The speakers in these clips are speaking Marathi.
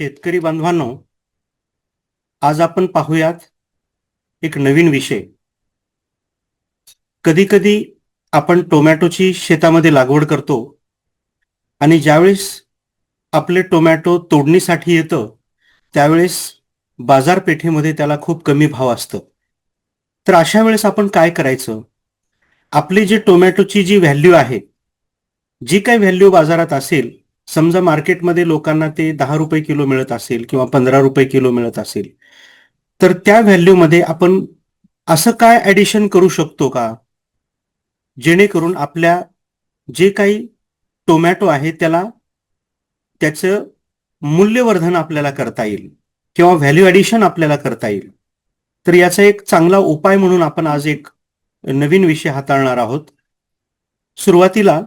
शेतकरी बांधवांनो आज आपण पाहूयात एक नवीन विषय. कधी कधी आपण टोमॅटोची शेतामध्ये लागवड करतो आणि ज्यावेळेस आपले टोमॅटो तोडणीसाठी येतं त्यावेळेस बाजारपेठेमध्ये त्याला खूप कमी भाव असतं. तर अशा वेळेस आपण काय करायचं? आपली जी टोमॅटोची जी व्हॅल्यू आहे जी काही व्हॅल्यू बाजारात असेल समजा मार्केटमध्ये लोकांना ते दहा रुपये किलो मिळत असेल किंवा पंधरा रुपये किलो मिळत असेल तर त्या व्हॅल्यूमध्ये आपण असं काय ऍडिशन करू शकतो का? जेणेकरून आपल्या जे काही टोमॅटो आहे त्याला त्याचं मूल्यवर्धन आपल्याला करता येईल किंवा व्हॅल्यू ॲडिशन आपल्याला करता येईल. तर याचा एक चांगला उपाय म्हणून आपण आज एक नवीन विषय हाताळणार आहोत. सुरुवातीला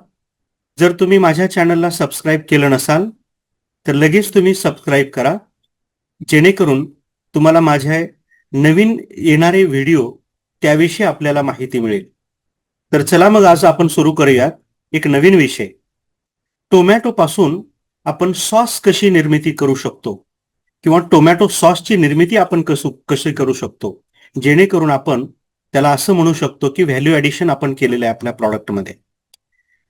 जर तुम्ही माझ्या चॅनलला सबस्क्राईब केलं नसाल तर लगेच तुम्ही सबस्क्राईब करा. जेणेकरून तुम्हाला माझ्या नवीन येणारे व्हिडिओ त्याविषयी आपल्याला माहिती मिळेल. तर चला मग आज आपण सुरू करूयात एक नवीन विषय. टोमॅटो पासून आपण सॉस कशी निर्मिती करू शकतो? किंवा टोमॅटो सॉसची निर्मिती आपण कसू कशी करू शकतो? जेणेकरून आपण त्याला असं म्हणू शकतो की व्हॅल्यू ॲडिशन आपण केलेलं आहे आपल्या प्रॉडक्टमध्ये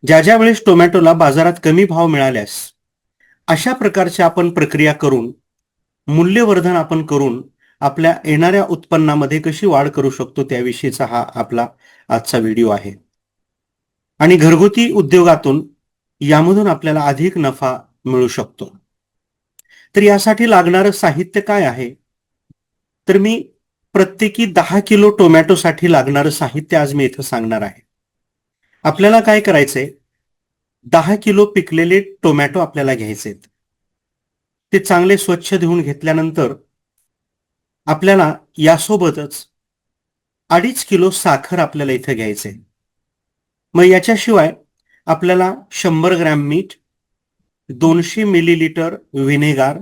ज्या ज्या वेळेस टोमॅटोला बाजारात कमी भाव मिळाल्यास अशा प्रकारच्या आपण प्रक्रिया करून मूल्यवर्धन आपण करून आपल्या येणाऱ्या उत्पन्नामध्ये कशी वाढ करू शकतो त्याविषयीचा हा आपला आजचा व्हिडिओ आहे. आणि घरगुती उद्योगातून यामधून आपल्याला अधिक नफा मिळू शकतो. तर यासाठी लागणारं साहित्य काय आहे? तर मी प्रत्येकी दहा किलो टोमॅटोसाठी लागणारं साहित्य आज मी इथं सांगणार आहे. आपल्याला काय करायचंय? दहा किलो पिकलेले टोमॅटो आपल्याला घ्यायचे ते चांगले स्वच्छ धुवून घेतल्यानंतर आपल्याला यासोबतच अडीच किलो साखर आपल्याला इथं घ्यायचे मग याच्याशिवाय आपल्याला शंभर ग्रॅम मीठ दोनशे मिलीलिटर व्हिनेगार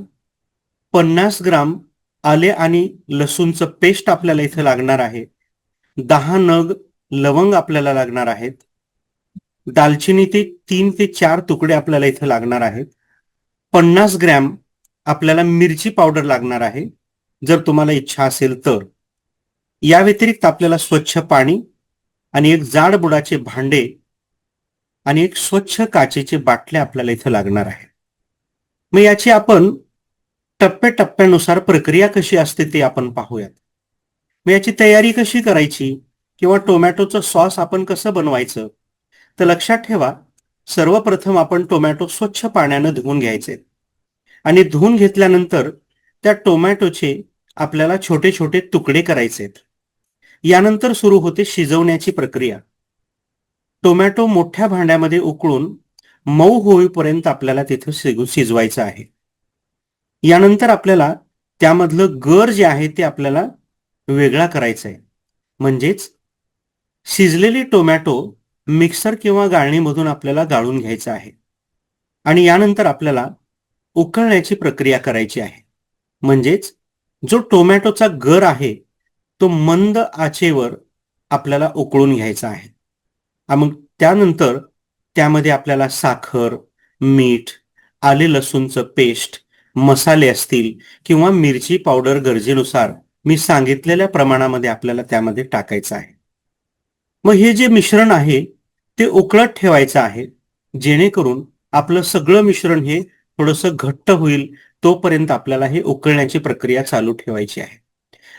पन्नास ग्राम आले आणि लसूणचं पेस्ट आपल्याला इथं लागणार आहे. दहा नग लवंग आपल्याला लागणार आहेत. दालचिनी ते तीन ते चार तुकडे आपल्याला इथं लागणार आहेत. पन्नास ग्रॅम आपल्याला मिरची पावडर लागणार आहे जर तुम्हाला इच्छा असेल तर. या व्यतिरिक्त आपल्याला स्वच्छ पाणी आणि एक जाड बुडाचे भांडे आणि एक स्वच्छ काचेचे बाटल्या आपल्याला इथं लागणार आहे. मग याची आपण टप्प्याटप्प्यानुसार प्रक्रिया कशी असते ते आपण पाहूयात. मग याची तयारी कशी करायची किंवा टोमॅटोचं सॉस आपण कसं बनवायचं तर लक्षात ठेवा सर्वप्रथम आपण टोमॅटो स्वच्छ पाण्यानं धुवून घ्यायचे. आणि धुवून घेतल्यानंतर त्या टोमॅटोचे आपल्याला छोटे छोटे तुकडे करायचे यानंतर सुरू होते शिजवण्याची प्रक्रिया. टोमॅटो मोठ्या भांड्यामध्ये उकळून मऊ होईपर्यंत आपल्याला तिथे शिजवायचं आहे. यानंतर आपल्याला त्यामधलं गर जे आहे ते आपल्याला वेगळा करायचं आहे म्हणजेच शिजलेली टोमॅटो मिक्सर किंवा गाळणीमधून आपल्याला गाळून घ्यायचं आहे. आणि यानंतर आपल्याला उकळण्याची प्रक्रिया करायची आहे. म्हणजेच जो टोमॅटोचा गर आहे तो मंद आचेवर आपल्याला उकळून घ्यायचा आहे. मग त्यानंतर त्यामध्ये आपल्याला साखर मीठ आले लसूणचं पेस्ट मसाले असतील किंवा मिरची पावडर गरजेनुसार मी सांगितलेल्या प्रमाणामध्ये आपल्याला त्यामध्ये टाकायचं आहे. मग हे जे मिश्रण आहे ते उकळत ठेवायचं आहे. जेणेकरून आपलं सगळं मिश्रण हे थोडंसं घट्ट होईल तोपर्यंत आपल्याला हे उकळण्याची प्रक्रिया चालू ठेवायची आहे.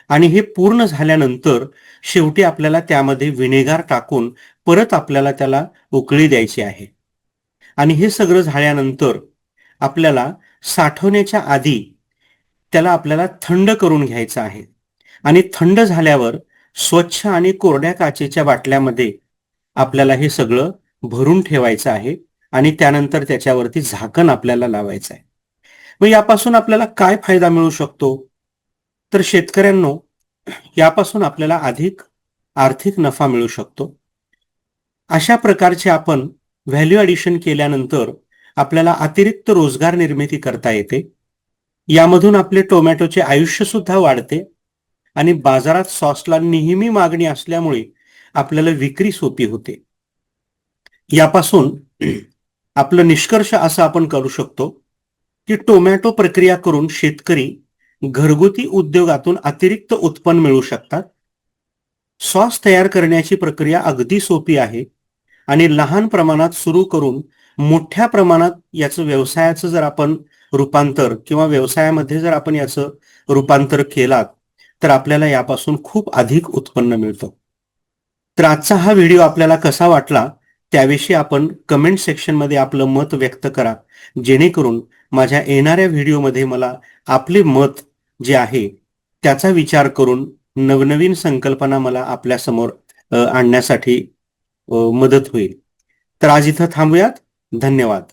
आणि हे पूर्ण झाल्यानंतर शेवटी आपल्याला त्यामध्ये विनेगार टाकून परत आपल्याला त्याला उकळी द्यायची आहे. आणि हे सगळं झाल्यानंतर आपल्याला साठवण्याच्या आधी त्याला आपल्याला थंड करून घ्यायचं आहे. आणि थंड झाल्यावर स्वच्छ आणि कोरड्या काचेच्या बाटल्यामध्ये आपल्याला हे सगळं भरून ठेवायचं आहे आणि त्यानंतर त्याच्यावरती झाकण आपल्याला लावायचं आहे. मग यापासून आपल्याला काय फायदा मिळू शकतो? तर शेतकऱ्यांनो यापासून आपल्याला अधिक आर्थिक नफा मिळू शकतो. अशा प्रकारचे आपण व्हॅल्यू ॲडिशन केल्यानंतर आपल्याला अतिरिक्त रोजगार निर्मिती करता येते. यामधून आपले टोमॅटोचे आयुष्य सुद्धा वाढते आणि बाजारात सॉसला नेहमी मागणी असल्यामुळे आपल्याला विक्री सोपी होते. यापासून आपलं निष्कर्ष असं आपण करू शकतो की टोमॅटो प्रक्रिया करून शेतकरी घरगुती उद्योगातून अतिरिक्त उत्पन्न मिळू शकतात. सॉस तयार करण्याची प्रक्रिया अगदी सोपी आहे आणि लहान प्रमाणात सुरू करून मोठ्या प्रमाणात याचं व्यवसायाचं जर आपण रूपांतर किंवा व्यवसायामध्ये जर आपण याचं रूपांतर केलात तर आपल्याला यापासून खूप अधिक उत्पन्न मिळतं. तर आजचा हा व्हिडिओ आपल्याला कसा वाटला त्याविषयी आपण कमेंट सेक्शनमध्ये आपलं मत व्यक्त करा. जेणेकरून माझ्या येणाऱ्या व्हिडिओमध्ये मला आपले मत जे आहे त्याचा विचार करून नवनवीन संकल्पना मला आपल्यासमोर आणण्यासाठी मदत होईल. तर आज इथं थांबूयात. धन्यवाद.